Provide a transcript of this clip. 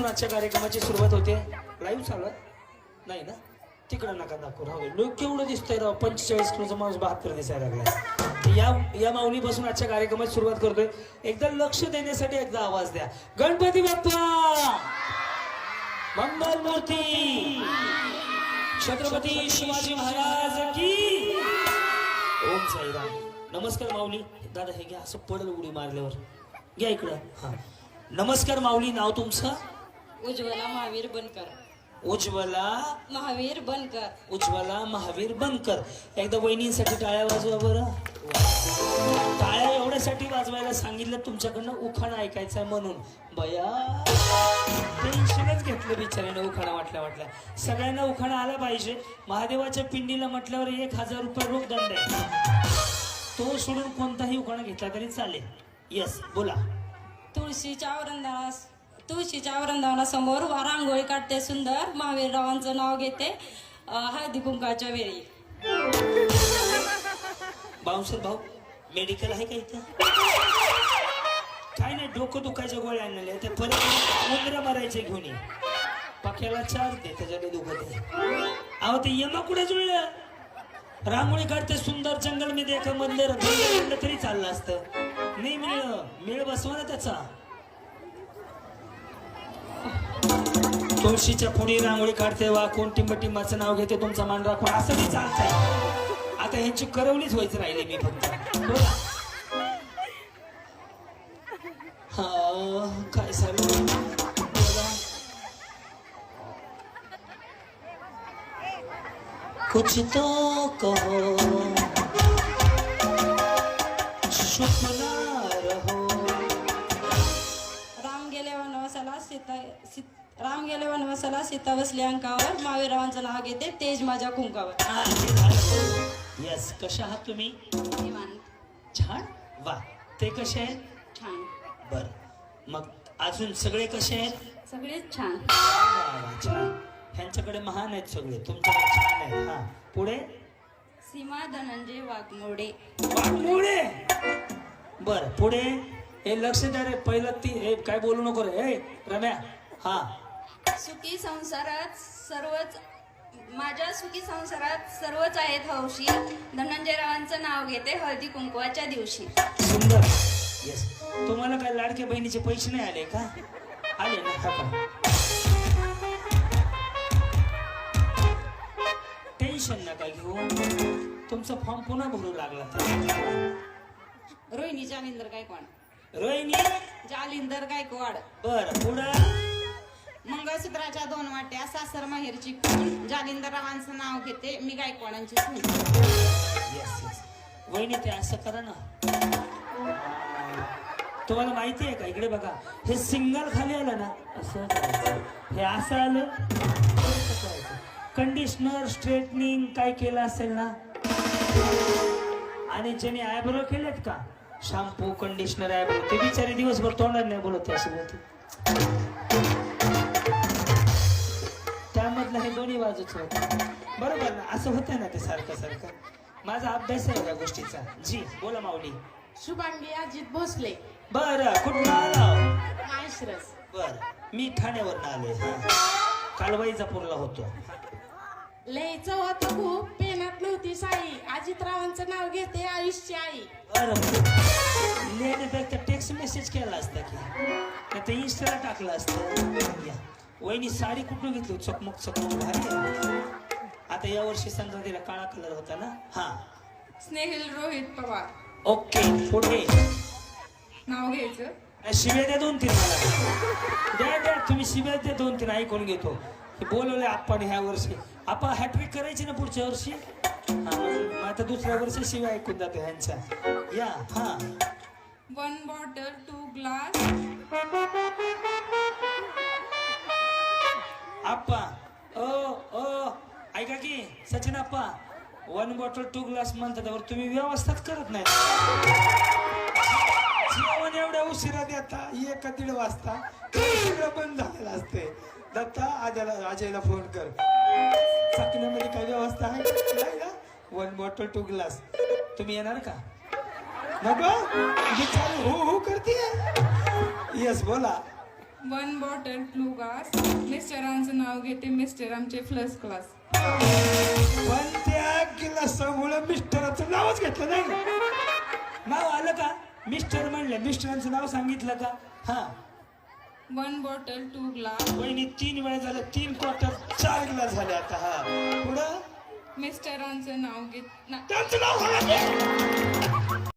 आजच्या कार्यक्रमाची सुरुवात होते. लाईव्ह चालत नाही ना? तिकडं नका दाखवू. राहू लोक केवढं दिसतंय राव. पंचेचाळीस किलोचा माणूस बहात्तर दिसायला लागला या या माऊलीपासून आजच्या कार्यक्रमाची सुरुवात करतोय. एकदा लक्ष देण्यासाठी एकदा आवाज द्या. गणपती बाप्पा! मंगल मूर्ती छत्रपती शिवाजी महाराज की! ओम साईराम. नमस्कार माऊली. दादा हे घ्या. असं पडलं उडी मारल्यावर. घ्या इकडं. हा. नमस्कार माऊली नाव तुमचं? उज्ज्वला महावीर बनकर. उज्ज्वला महावीर बनकर. उज्ज्वला महावीर बनकर. एकदा वहिनींसाठी टाळ्या वाजवा बरं. टाळ्या एवढ्यासाठी वाजवायला सांगितलं तुमच्याकडनं उखाणा ऐकायचा म्हणून. बया. टेन्शनच घेतलं बिचाऱ्याने उखाणा वाटल्या वाटल्या. सगळ्यांना उखाणा आला पाहिजे. महादेवाच्या पिंडीला म्हटल्यावर एक हजार रुपये रोख दंड आहे. तो सोडून कोणताही उखाणा घेतला तरी चालेल. यस बोला. तुळशीच्या वृंदावनास तुळशीच्या वृंदावनासमोर वा- रांगोळी काढते सुंदर. महावीररावांचं नाव घेते हळदी कुंकाच्या वेळी. बाउन्सर भाऊ मेडिकल आहे का इथं? काय नाही डोकं दुखायच्या गोळ्या आणलेल्या ते परत उंदरा मारायचे घेऊन ये. पक्याला चार दे त्याच्याकडे दुखत आहे अहो ते यमा कुठे जुळलं? रांगोळी काढते सुंदर जंगल मी देख मंदिर तरी चाललं असतं. नाही मिळलं. मिळ बसवा ना त्याचा. तुळशीच्या पुढे रांगोळी काढते वा कोण टिंबटिंबाचं नाव घेते तुमचा मान राखून असं मी चालतंय. आता यांची करवलीच व्हायचं राहिले मी फक्त. बोला. हा काय सांगू बोला. कुछ तो कहो. चुप सीता सीत राम गेले वनवासाला सीता बसली अंकावर महावीररावांचं नाव घेते तेज माझ्या कुंकावर. येस कशा आहात तुम्ही? निवांत. छान? वा. ते कसे आहेत? छान. बर. मग अजून सगळे कसे आहेत? सगळेच छान. वा, छान. ह्यांच्याकडे महान आहेत सगळे. तुमच्याकडे छान आहेत. हा. पुढे? सीमा धनंजय वाघमोडे. वाघमोडे! बर. पुढे? हे लक्ष द्या रे पहिलं ती हे काय बोलू नको रे हे रम्या हा. सुखी संसारात सर्वच माझ्या सुखी संसारात सर्वच आहेत हौशी. धनंजयरावांचं नाव घेते हळदी कुंकवाच्या दिवशी. सुंदर. येस तुम्हाला काय लाडक्या बहिणीचे पैसे नाही आले का? आले ना हा टेन्शन नका घेऊ. तुमचा फॉर्म पुन्हा भरू लागला. रोहिणी जालिंदर गायकवाड रोहिणी. जालिंदर गायकवाड. बर पुढं? मंगळसूत्राच्या दोन वाट्या सासर माहेरची खून. जालिंदररावांचं नाव घेते मी गायकवाडांची खून. येस येस वहिनी ते असं करा ना. तुम्हाला माहिती आहे का? इकडे बघा. हे सिंगल खाली आलं ना असं करायचं. हे असं आलं कंडिशनर स्ट्रेटनिंग काय केलं असेल ना? आणि ज्याने आयब्रो केलेत का? शॅम्पू कंडिशनर आयब्रो ते बिचारे दिवसभर तोंडात नाही बोलत ते असं बोलते त्यामधलं हे दोन्ही बाजूच होत. बरोबर ना? असं होतं ना ते सारखं सारखं. माझा अभ्यास आहे या गोष्टीचा. जी बोला माऊली. शुभांगी अजित भोसले. बरं कुठून आला? माहेश्रस बर. मी ठाण्यावर आले. हा. काल वैजापूरला होतो. लयचं होतं खूप पेनात नव्हती साई. अजितरावांचं नाव घेते आयुष्य आई. बरं लिहिण्यापेक्षा टेक्स्ट मेसेज केला असता की नाही तर इंस्टाला टाकलं असतं? वहिनी साडी कुठून घेतली? चकमक चकमक भारी. आता या वर्षी संक्रांतीला काळा कलर होता ना? हा. स्नेहिल रोहित पवार. ओके पुढे. नाव घ्यायचं. शिव्या द्या दोन तीन मला. द्या द्या. तुम्ही शिव्या द्या दोन तीन ऐकून घेतो. बोलवले आपण ह्या वर्षी. आपण हॅट्रिक करायची ना पुढच्या वर्षी? हा, आता दुसऱ्या वर्षी शिव्या ऐकून जातो ह्यांच्या या हा. वन बॉटल टू ग्लास आप्पा ओ ओ. ऐका की सचिन आप्पा वन बॉटल टू ग्लास म्हणतात त्यावर तुम्ही व्यवस्थाच करत नाही जेवण एवढ्या उशिरा देता एका दीड वाजता ते सगळं बंद झालेलं असते दत्ता आजाला अजयला फोन कर. चाकण्यामध्ये काय व्यवस्था आहे? नाही ना? वन बॉटल टू ग्लास तुम्ही येणार का? नको? ही चालू. हो हो करते. येस बोला. वन बॉटल टू ग्लास मिस्टरांचं नाव घेते. मिस्टर आमचे फर्स्ट क्लास पण त्या गिलासामुळं मिस्टराचं नावच घेतलं नाही? नाव आलं का? मिस्टर म्हणलं. मिस्टरांचं नाव सांगितलं का? हा. वन बॉटल टू ग्लास वहिनी तीन वेळा झालं तीन क्वार्टर चार ग्लास झाले आता हा. पुढं? मिस्टरांचं नाव घेत ना त्यांचं नाव सांगा की.